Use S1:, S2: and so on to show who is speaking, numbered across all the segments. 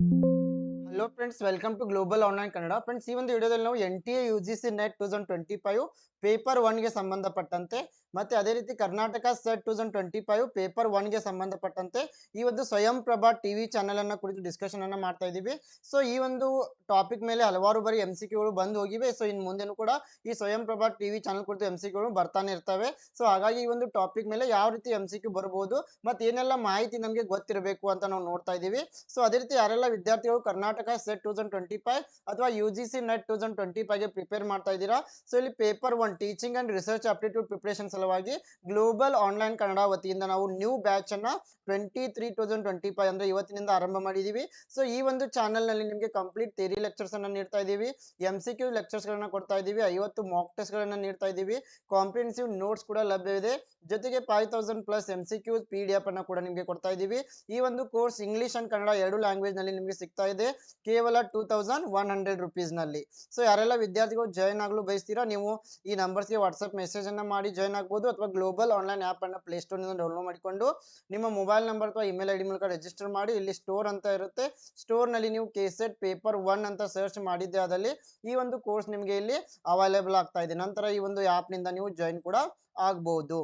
S1: Hello friends welcome to global online Kannada friends ಈ ಒಂದು ವಿಡಿಯೋದಲ್ಲಿ ನಾವು N T A U G C net two thousand twenty five paper ಒನ್ಗೆ ಸಂಬಂಧಪಟ್ಟಂತೆ ಮತ್ತೆ ಅದೇ ರೀತಿ Karnataka set two thousand twenty five paper ಒನ್ಗೆ ಸಂಬಂಧಪಟ್ಟಂತೆ ಈ ಒಂದು ಸ್ವಯಂ ಪ್ರಭಾ ಟಿವಿ ಚಾನೆಲ್ ಅನ್ನ ಕುರಿತು ಡಿಸ್ಕಷನ್ ಅನ್ನ ಮಾಡ್ತಾ ಇದ್ದೀವಿ. ಸೊ ಈ ಒಂದು ಟಾಪಿಕ್ ಮೇಲೆ ಹಲವಾರು ಬಾರಿ ಎಂ ಸಿ ಕ್ಯೂಗಳು ಬಂದು ಹೋಗಿವೆ. ಸೊ ಇನ್ನು ಮುಂದೆನೂ ಕೂಡ ಈ ಸ್ವಯಂ ಪ್ರಭಾ ಟಿವಿ ಚಾನೆಲ್ ಕುರಿತು ಎಂ ಸಿ ಕ್ಯೂಗಳು ಬರ್ತಾನೆ ಇರ್ತವೆ. ಸೊ ಹಾಗಾಗಿ ಈ ಒಂದು ಟಾಪಿಕ್ ಮೇಲೆ ಯಾವ ರೀತಿ ಎಂ ಸಿ ಕ್ಯೂ ಬರಬಹುದು ಮತ್ತೆ ಏನೆಲ್ಲ ಮಾಹಿತಿ ನಮಗೆ ಗೊತ್ತಿರಬೇಕು ಅಂತ ನಾವು ನೋಡ್ತಾ ಇದ್ದೀವಿ. ಸೊ ಅದೇ ರೀತಿ ಯಾರೆಲ್ಲ ವಿದ್ಯಾರ್ಥಿಗಳು Karnataka set two thousand twenty five ಅಥವಾ U G C net two thousand twenty ಫೈವ್ಗೆ prepare ಮಾಡ್ತಾ ಇದ್ದೀರಾ? ಸೊ ಇಲ್ಲಿ paper one teaching and research aptitude preparation ಸಲುವಾಗಿ ಗ್ಲೋಬಲ್ ಆನ್ಲೈನ್ ಕನ್ನಡ ವತಿಯಿಂದ ನಾವು ನ್ಯೂ ಬ್ಯಾಚ್ ಅನ್ನ twenty three thousand twenty five ಅಂದ್ರೆ ಇವತ್ತಿನಿಂದ ಆರಂಭ ಮಾಡಿದೀವಿ. ಸೊ ಈ ಒಂದು ಚಾನಲ್ನಲ್ಲಿ ನಿಮಗೆ ಕಂಪ್ಲೀಟ್ ಥೇರಿ ಲೆಕ್ಚರ್ಸ್ ಅನ್ನ ನೀಡ್ತಾ ಇದೀವಿ ಎಂ ಸಿ ಕ್ಯೂ ಲೆಕ್ಚರ್ಸ್ ಗಳನ್ನ ಕೊಡ್ತಾ ಇದೀವಿ ಐವತ್ತು ಮಾಕ್ ಟೆಸ್ಟ್ ಗಳನ್ನ ನೀಡ್ತಾ ಇದೀವಿ ಕಾಂಪ್ರಿಹೆನ್ಸಿವ್ ನೋಟ್ಸ್ ಕೂಡ ಲಭ್ಯವಿದೆ. ಜೊತೆಗೆ five thousand plus M C Q P D F ಅನ್ನ ಕೂಡ ನಿಮಗೆ ಕೊಡ್ತಾ ಇದೀವಿ ಈ ಒಂದು ಕೋರ್ಸ್ ಇಂಗ್ಲಿಷ್ ಅಂಡ್ ಕನ್ನಡ ಎರಡು ಲ್ಯಾಂಗ್ವೇಜ್ನಲ್ಲಿ ನಿಮಗೆ ಸಿಗ್ತಾ ಇದೆ. ಕೇವಲ ಟೂ ತೌಸಂಡ್ ಒನ್ ಹಂಡ್ರೆಡ್ ರುಪೀಸ್ನಲ್ಲಿ. ಸೊ ಯಾರೆಲ್ಲ ವಿದ್ಯಾರ್ಥಿಗಳು ಜಾಯ್ನ್ ಆಗಲು ಬಯಸ್ತೀರಾ ನೀವು ಈ ನಂಬರ್ಸ್ಗೆ ವಾಟ್ಸ್ಆಪ್ ಮೆಸೇಜ್ ಅನ್ನ ಮಾಡಿ ಜಾಯ್ನ್ ಆಗ್ಬೋದು ಅಥವಾ ಗ್ಲೋಬಲ್ ಆನ್ಲೈನ್ ಆ್ಯಪ್ ಅನ್ನ ಪ್ಲೇಸ್ಟೋರ್ನಿಂದ ಡೌನ್ಲೋಡ್ ಮಾಡಿಕೊಂಡು ನಿಮ್ಮ ಮೊಬೈಲ್ ನಂಬರ್ ಅಥವಾ ಇಮೇಲ್ ಐ ಡಿ ಮೂಲಕ ರಿಜಿಸ್ಟರ್ ಮಾಡಿ, ಇಲ್ಲಿ ಸ್ಟೋರ್ ಅಂತ ಇರುತ್ತೆ. ಸ್ಟೋರ್ನಲ್ಲಿ ನೀವು ಕೆಸೆಟ್ ಪೇಪರ್ ಒನ್ ಅಂತ ಸರ್ಚ್ ಮಾಡಿದ್ದೆ ಆದಲ್ಲಿ ಈ ಒಂದು ಕೋರ್ಸ್ ನಿಮಗೆ ಇಲ್ಲಿ ಅವೈಲೇಬಲ್ ಆಗ್ತಾ ಇದೆ. ನಂತರ ಈ ಒಂದು ಆ್ಯಪ್ನಿಂದ ನೀವು ಜಾಯಿನ್ ಕೂಡ ಆಗ್ಬಹುದು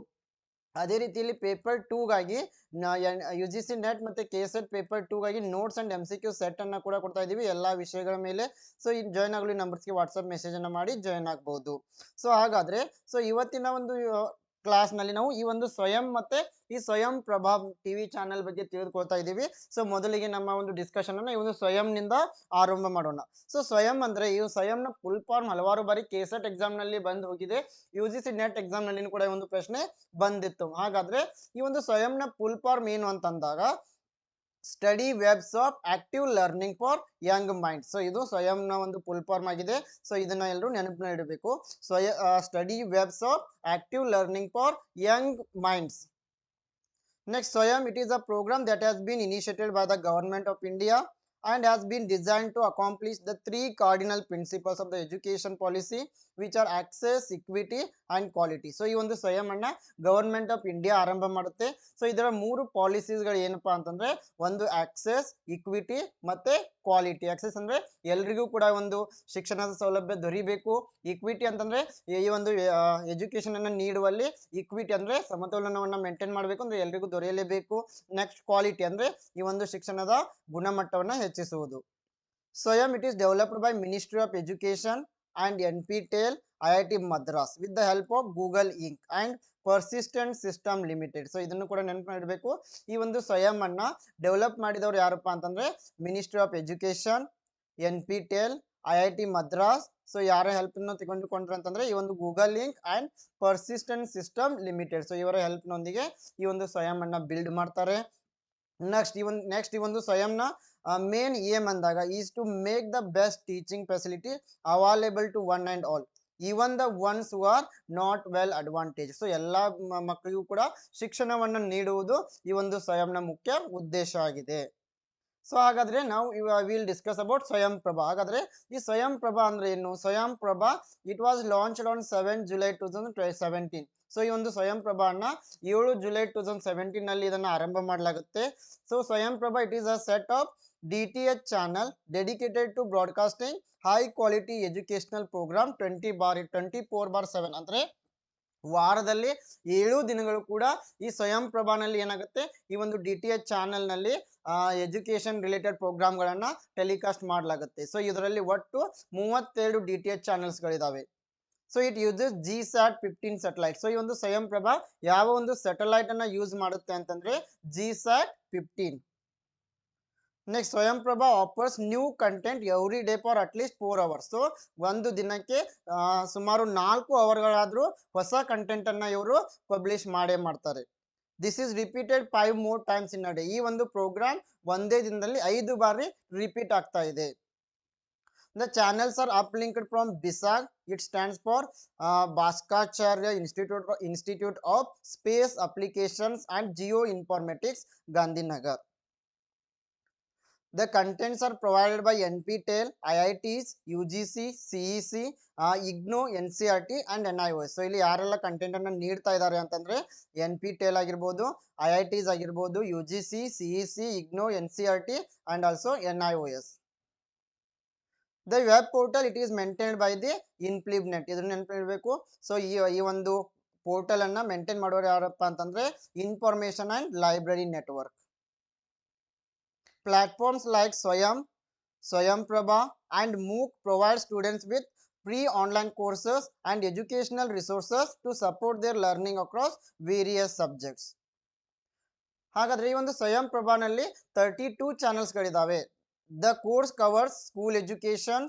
S1: ಅದೇ ರೀತಿಯಲ್ಲಿ ಪೇಪರ್ ಟೂಗಾಗಿ ಯು ಜಿ ಸಿ ನೆಟ್ ಮತ್ತೆ K S at paper ಟೂಗಾಗಿ notes and M C Q set ಅನ್ನ ಕೂಡ ಕೊಡ್ತಾ ಇದೀವಿ ಎಲ್ಲಾ ವಿಷಯಗಳ ಮೇಲೆ. ಸೊ ಈ ಜಾಯ್ನ್ ಆಗಲಿ ನಂಬರ್ಸ್ಗೆ ವಾಟ್ಸಪ್ ಮೆಸೇಜ್ ಅನ್ನ ಮಾಡಿ ಜಾಯ್ನ್ ಆಗ್ಬೋದು. ಸೊ ಹಾಗಾದ್ರೆ ಸೊ ಇವತ್ತಿನ ಒಂದು ಕ್ಲಾಸ್ನಲ್ಲಿ ನಾವು ಈ ಒಂದು ಸ್ವಯಂ ಮತ್ತೆ ಈ ಸ್ವಯಂ ಪ್ರಭಾವ್ ಟಿವಿ ಚಾನೆಲ್ ಬಗ್ಗೆ ತಿಳಿದುಕೊಳ್ತಾ ಇದೀವಿ ಸೊ ಮೊದಲಿಗೆ ನಮ್ಮ ಒಂದು ಡಿಸ್ಕಷನ್ ಅನ್ನ ಈ ಒಂದು ಸ್ವಯಂನಿಂದ ಆರಂಭ ಮಾಡೋಣ. ಸೊ ಸ್ವಯಂ ಅಂದ್ರೆ ಈ ಸ್ವಯಂನ ಫುಲ್ ಫಾರ್ಮ್ ಹಲವಾರು ಬಾರಿ ಕೆಸೆಟ್ ಎಕ್ಸಾಮ್ನಲ್ಲಿ ಬಂದ್ ಹೋಗಿದೆ. ಯು ಜಿ ಸಿ ನೆಟ್ ಎಕ್ಸಾಮ್ನಲ್ಲಿ ಕೂಡ ಒಂದು ಪ್ರಶ್ನೆ ಬಂದಿತ್ತು. ಹಾಗಾದ್ರೆ ಈ ಒಂದು ಸ್ವಯಂನ ಫುಲ್ ಫಾರ್ಮ್ ಏನು ಅಂತಂದಾಗ study webs of active learning for young mind so ಇದು ಸ್ವಯಂನ ಒಂದು ಫುಲ್ ಫಾರ್ಮ್ ಆಗಿದೆ. ಸೊ ಇದನ್ನ ಎಲ್ಲರೂ ನೆನಪಿನ ಇಡಬೇಕು. Swayam study webs of active learning for young minds next Swayam it is a program that has been initiated by the government of India and has been designed to accomplish the three cardinal principles of the education policy. Which are access equity and quality so ಈ ಒಂದು ಸ್ವಯಂ ಅನ್ನ government of India ಆರಂಭ ಮಾಡುತ್ತೆ. So ಇದರ ಮೂರು ಪಾಲಿಸೀಸ್ಗಳು ಏನಪ್ಪಾ ಅಂತಂದ್ರೆ, ಒಂದು ಆಕ್ಸೆಸ್ ಇಕ್ವಿಟಿ ಮತ್ತೆ ಕ್ವಾಲಿಟಿ ಆಕ್ಸೆಸ್ ಅಂದ್ರೆ ಎಲ್ರಿಗೂ ಕೂಡ ಒಂದು ಶಿಕ್ಷಣದ ಸೌಲಭ್ಯ ದೊರಿಬೇಕು. ಇಕ್ವಿಟಿ ಅಂತಂದ್ರೆ ಈ ಒಂದು ಎಜುಕೇಶನ್ ಅನ್ನು ನೀಡುವಲ್ಲಿ ಇಕ್ವಿಟಿ ಅಂದ್ರೆ ಸಮತೋಲನವನ್ನು ಮೇಂಟೈನ್ ಮಾಡಬೇಕು ಅಂದ್ರೆ ಎಲ್ರಿಗೂ ದೊರೆಯಲೇಬೇಕು. ನೆಕ್ಸ್ಟ್ ಕ್ವಾಲಿಟಿ ಅಂದ್ರೆ ಈ ಒಂದು ಶಿಕ್ಷಣದ ಗುಣಮಟ್ಟವನ್ನು ಹೆಚ್ಚಿಸುವುದು. Swayam it is developed by ministry of education and N P TEL I I T Madras Google Inc and persistent system limited so ಇದನ್ನು ಕೂಡ ನೆನಪು ಮಾಡಬೇಕು. ಈ ಒಂದು ಸ್ವಯಂ ಅನ್ನ ಡೆವಲಪ್ ಮಾಡಿದವರು ಯಾರಪ್ಪ ಅಂತಂದ್ರೆ ministry of education N P TEL I I T Madras so ಯಾರ ಹೆಲ್ಪ್ ಅನ್ನು ತಗೊಂಡುಕೊಂಡ್ರು ಅಂತಂದ್ರೆ ಈ ಒಂದು Google link and persistent system limited so ಇವರ ಹೆಲ್ಪ್ನೊಂದಿಗೆ ಈ ಒಂದು ಸ್ವಯಂ ಅನ್ನ ಬಿಲ್ಡ್ ಮಾಡ್ತಾರೆ. ನೆಕ್ಸ್ಟ್ ಈ ಒಂದು ನೆಕ್ಸ್ಟ್ ಈ ಒಂದು ಸ್ವಯಂನ ಮೇನ್ ಏಮ್ ಅಂದಾಗ is to make the best teaching facility available to one and all even the ones who are not well advantage so ಎಲ್ಲ ಮಕ್ಕಳಿಗೂ ಕೂಡ ಶಿಕ್ಷಣವನ್ನು ನೀಡುವುದು ಈ ಒಂದು ಸ್ವಯಂನ ಮುಖ್ಯ ಉದ್ದೇಶ ಆಗಿದೆ. ಸೊ ಹಾಗಾದ್ರೆ ನಾವು ವಿಲ್ ಡಿಸ್ಕಸ್ ಅಬೌಟ್ ಸ್ವಯಂ ಪ್ರಭಾ ಹಾಗಾದ್ರೆ ಈ ಸ್ವಯಂ ಪ್ರಭಾ ಅಂದ್ರೆ ಏನು? Swayam Prabha it was launched on seven July two thousand seventeen so ಈ ಒಂದು ಸ್ವಯಂ ಪ್ರಭಾನ ಏಳು ಜುಲೈ ಟೂ ತೌಸಂಡ್ ಸೆವೆಂಟೀನ್ನಲ್ಲಿ ಇದನ್ನ ಆರಂಭ ಮಾಡಲಾಗುತ್ತೆ. So Swayam Prabha it is a set of D channel dedicated to broadcasting high quality educational program twenty bar twenty four bar seven ಅಂದ್ರೆ ವಾರದಲ್ಲಿ ಏಳು ದಿನಗಳು ಕೂಡ ಈ ಸ್ವಯಂ ಪ್ರಭಾನಲ್ಲಿ ಏನಾಗುತ್ತೆ? ಈ ಒಂದು ಡಿ ಟಿ ಎಚ್ ಚಾನಲ್ನಲ್ಲಿ ಎಜುಕೇಶನ್ ರಿಲೇಟೆಡ್ ಪ್ರೋಗ್ರಾಮ್ಗಳನ್ನು ಟೆಲಿಕಾಸ್ಟ್ ಮಾಡಲಾಗುತ್ತೆ. ಸೊ ಇದರಲ್ಲಿ ಒಟ್ಟು ಮೂವತ್ತೆರಡು D T H ಚಾನಲ್ಸ್ಗಳಿದಾವೆ so it uses G sat fifteen satellite so ಈ ಒಂದು ಸ್ವಯಂ ಪ್ರಭಾ ಯಾವ ಒಂದು ಸೆಟಲೈಟ್ ಅನ್ನ ಯೂಸ್ ಮಾಡುತ್ತೆ ಅಂತಂದ್ರೆ G sat fifteen next Swayam Prabha offers new content every day for at least four hours ಒಂದು ದಿನಕ್ಕೆ ಸುಮಾರು ನಾಲ್ಕು ಅವರ್ಗಳಾದರೂ ಹೊಸ ಕಂಟೆಂಟ್ ಅನ್ನ ಇವರು ಪಬ್ಲಿಷ್ ಮಾಡೇ ಮಾಡ್ತಾರೆ. This is repeated five more times in a day ಈ ಒಂದು ಪ್ರೋಗ್ರಾಮ್ ಒಂದೇ ದಿನದಲ್ಲಿ ಐದು ಬಾರಿ ರಿಪೀಟ್ ಆಗ್ತಾ ಇದೆ. The channels are uplinked from BISAG it stands for Bhaskaracharya institute institute of space applications and geoinformatics Gandhinagar. The contents are provided by NPTEL, IITs, UGC, CEC, ah, IGNO, and and NIOS. So ಇಲ್ಲಿ ಯಾರೆಲ್ಲ content ಅನ್ನ ನೀಡ್ತಾ ಇದ್ದಾರೆ ಅಂತಂದ್ರೆ N P tell ಆಗಿರ್ಬೋದು I I ಟಿಸ್ ಆಗಿರ್ಬೋದು U G C IGNOU N C R T and also N I O S the web portal it is maintained by the INFLIBNET ಇದನ್ನ ನೆನಪಿಡಬೇಕು. ಸೊ ಈ ಈ ಒಂದು ಪೋರ್ಟಲ್ ಅನ್ನ ಮೇಂಟೈನ್ ಮಾಡೋರು ಯಾರಪ್ಪ ಅಂತಂದ್ರೆ information and library network platforms like Swayam, Swayamprabha, and MOOC provide students with free online courses and educational resources to support their learning across various subjects. ಹಾಗಾದ್ರೆ ಈ ಒಂದು ಸ್ವಯಂ ಪ್ರಭಾನಲ್ಲಿ thirty two ಚಾನಲ್ಸ್ಗಳಿದ್ದಾವೆ the course covers school education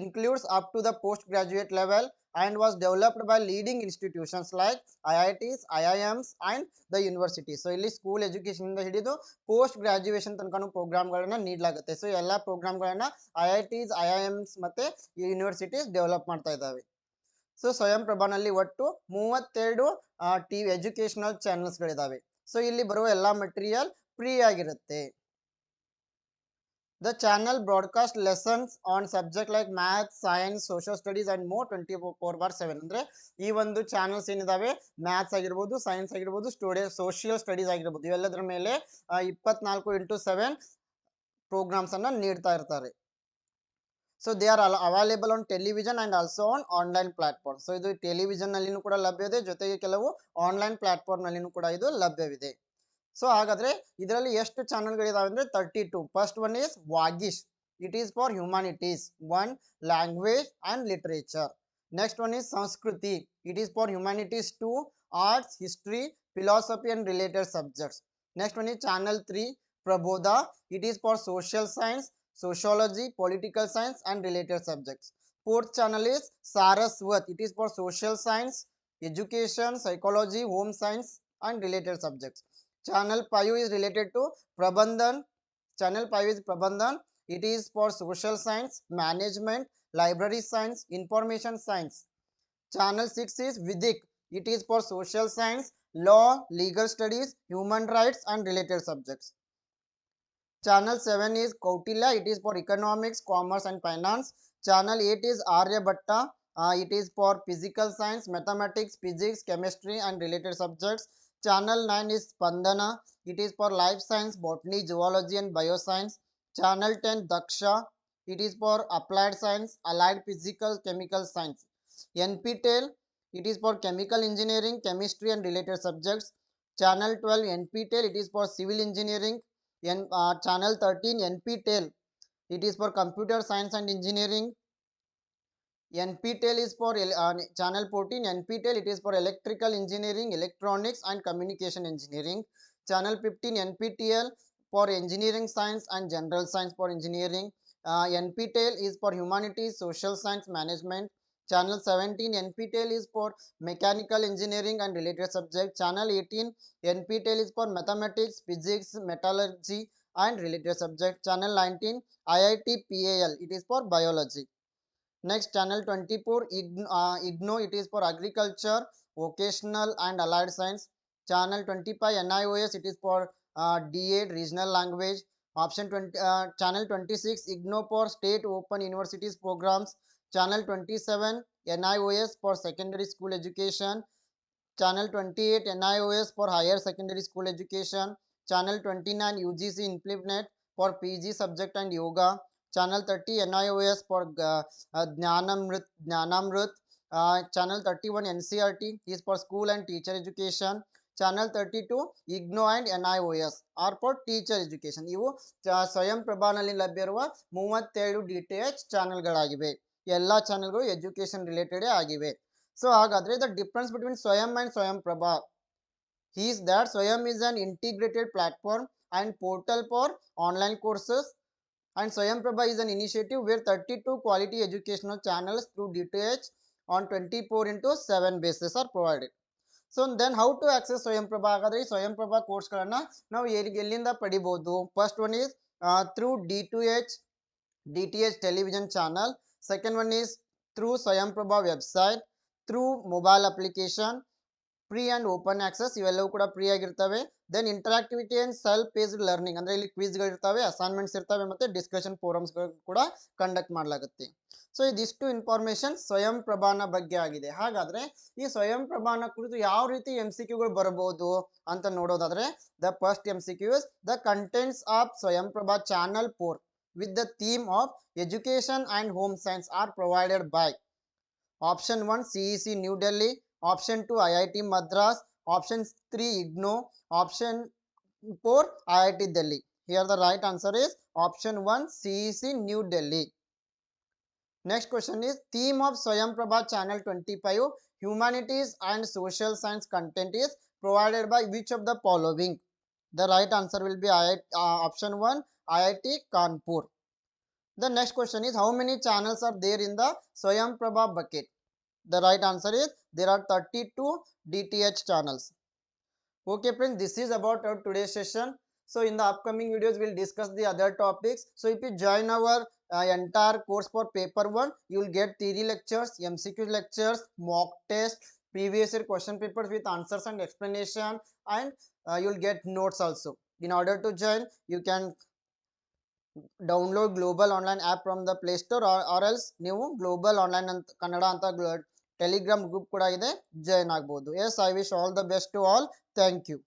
S1: includes up to the postgraduate level and was developed by leading institutions like IITs, IIMs and the university. So ಇಲ್ಲಿ school education ಇಂದ ಹಿಡಿದು post graduation ತನಕನೂ ಪ್ರೋಗ್ರಾಮ್ಗಳನ್ನ ನೀಡಲಾಗುತ್ತೆ. ಸೊ ಎಲ್ಲ ಪ್ರೋಗ್ರಾಮ್ಗಳನ್ನ I I Ts I I Ms ಮತ್ತೆ universities develop ಮಾಡ್ತಾ ಇದ್ದಾವೆ. ಸೊ ಸ್ವಯಂ ಪ್ರಭಾನಲ್ಲಿ ಒಟ್ಟು ಮೂವತ್ತೆರಡು ಟಿ ಎಜುಕೇಶನಲ್ ಚಾನಲ್ಸ್ಗಳಿದ್ದಾವೆ ಸೊ ಇಲ್ಲಿ ಬರುವ ಎಲ್ಲ ಮೆಟೀರಿಯಲ್ ಫ್ರೀ ಆಗಿರುತ್ತೆ. The channel broadcast lessons on subject like math, science, social studies and more 24 bar 7 ಅಂದ್ರೆ ಈ ಒಂದು ಚಾನಲ್ಸ್ ಏನಿದಾವೆ? ಮ್ಯಾಥ್ಸ್ ಆಗಿರ್ಬೋದು ಸೈನ್ಸ್ ಆಗಿರ್ಬೋದು ಸ್ಟುಡಿ ಸೋಷಿಯಲ್ ಸ್ಟಡೀಸ್ ಆಗಿರ್ಬೋದು. ಇವೆಲ್ಲದರ ಮೇಲೆ ಇಪ್ಪತ್ನಾಲ್ಕು ಇಂಟು ಸೆವೆನ್ ಪ್ರೋಗ್ರಾಮ್ಸ್ ನೀಡ್ತಾ ಇರ್ತಾರೆ. So they are available on television and also on online platform so ಇದು ಟೆಲಿವಿಷನ್ ನಲ್ಲಿನೂ ಕೂಡ ಲಭ್ಯವಿದೆ. ಜೊತೆಗೆ ಕೆಲವು ಆನ್ಲೈನ್ ಪ್ಲಾಟ್ಫಾರ್ಮ್ ನಲ್ಲಿನೂ ಕೂಡ ಇದು ಲಭ್ಯವಿದೆ. ಸೊ ಹಾಗಾದ್ರೆ ಇದರಲ್ಲಿ ಎಷ್ಟು ಚಾನಲ್ಗಳಿದಾವೆ ಅಂದ್ರೆ thirty two first one is Vagish it is for humanities one language and literature next one is Sanskriti it is for humanities two arts history philosophy and related subjects next one is channel three Prabodh it is for social science sociology political science and related subjects fourth channel is Saraswat it is for social science education psychology home science and related subjects. Channel 5 is related to Prabandhan. Channel 5 is Prabandhan. It is for social science, management, library science, information science. Channel 6 is Vidik. It is for social science, law, legal studies, human rights, and related subjects. Channel 7 is Kautilya. It is for economics, commerce, and finance. Channel 8 is Aryabhatta. Uh, it is for physical science, mathematics, physics, chemistry, and related subjects. Channel 9 is Spandana. It is for life science, botany, zoology, and bioscience. Channel 10 Daksha. It is for applied science, allied physical, chemical science. NPTEL. It is for chemical engineering, chemistry, and related subjects. Channel 12 NPTEL. It is for civil engineering. N, uh, channel 13 NPTEL. It is for computer science and engineering. NPTEL is for uh, channel 14 NPTEL. It is for electrical engineering, electronics, and communication engineering. Channel 15 NPTEL for engineering science and general science for engineering. Uh, NPTEL is for humanities, social science, management. Channel 17 NPTEL is for mechanical engineering and related subjects. Channel 18 NPTEL is for mathematics, physics, metallurgy, and related subjects. Channel 19 IIT PAL. It is for biology. Next, channel 24 IGNO, uh, IGNO. It is for agriculture, vocational, and allied science. Channel 25 NIOS. It is for uh, D8 regional language. Option 20. Uh, channel 26 IGNO for state open universities programs. Channel 27 NIOS for secondary school education. Channel 28 NIOS for higher secondary school education. Channel 29 UGC InflipNet for PG subject and yoga. Channel thirty N I O S for ಗ Gyanamrit Gyanamrit channel thirty one N C R T is for school and teacher education channel thirty two IGNOU and N I O S are for teacher education ಇವು ಸ್ವಯಂ ಸ್ವಯಂಪ್ರಭನಲ್ಲಿ ಲಭ್ಯರುವ ಮೂವತ್ತೇಳು D T H ಚಾನಲ್ಗಳಾಗಿವೆ ಎಲ್ಲ ಚಾನಲ್ಗಳು education ರಿಲೇಟೆಡೆ ಆಗಿವೆ. So ಹಾಗಾದರೆ the difference between Swayam and ಸ್ವಯಂಪ್ರಭಾ is that ಸ್ವಯಂ is an integrated platform and portal for online courses and Swayam Prabha is an initiative where 32 quality educational channels through DTH on 24 into 7 basis are provided. So then how to access Swayam Prabha ಹಾಗಾದ್ರೆ ಈ ಸ್ವಯಂ ಪ್ರಭಾ ಕೋರ್ಸ್ಗಳನ್ನ ನಾವು ಎಲ್ಲಿ ಎಲ್ಲಿಂದ ಪಡಿಬಹುದು first one is through D to H D T H television channel second one is through Swayam Prabha website through mobile application free and open access ಇವೆಲ್ಲವೂ ಕೂಡ free ಆಗಿರ್ತವೆ. Then interactivity and self paced learning ಅಂದರೆ ಇಲ್ಲಿ ಕ್ವಿಜ್ಗಳು ಇರ್ತವೆ assignments ಇರ್ತವೆ ಮತ್ತು discussion ಫೋರಮ್ಸ್ಗಳು ಕೂಡ conduct ಮಾಡಲಾಗುತ್ತೆ. ಸೊ ಇದಿಷ್ಟು ಇನ್ಫಾರ್ಮೇಷನ್ ಸ್ವಯಂ ಪ್ರಭಾನ ಬಗ್ಗೆ ಆಗಿದೆ. ಹಾಗಾದರೆ ಈ ಸ್ವಯಂ ಪ್ರಭಾನ ಕುರಿತು ಯಾವ ರೀತಿ ಎಂ ಸಿ ಕ್ಯೂಗಳು ಬರಬಹುದು ಅಂತ ನೋಡೋದಾದ್ರೆ the first M C Qs the contents of Swayam Prabha channel four with the theme of education and home science are provided by. Option 1 CEC New Delhi. Option 2 IIT Madras. Option 3 IGNO. Option 4 IIT Delhi. Here the right answer is option 1 CEC New Delhi. Next question is theme of Swayam Prabha channel 25 humanities and social science content is provided by which of the following? The right answer will be IIT, uh, option 1 IIT Kanpur. The next question is how many channels are there in the Swayam Prabha bucket? The right answer is there are 32 DTH channels. Okay friends, this is about our today's session. So in the upcoming videos, we'll discuss the other topics. So if you join our uh, entire course for paper 1, you will get theory lectures, MCQ lectures, mock test, previous year question papers with answers and explanation and uh, you'll get notes also. In order to join, you can download global online app from the play store or, or else new global online and the anta telegram group ಕೂಡ ಇದೆ. Join ಆಗ್ಬೋದು. Yes I wish all the best to all thank you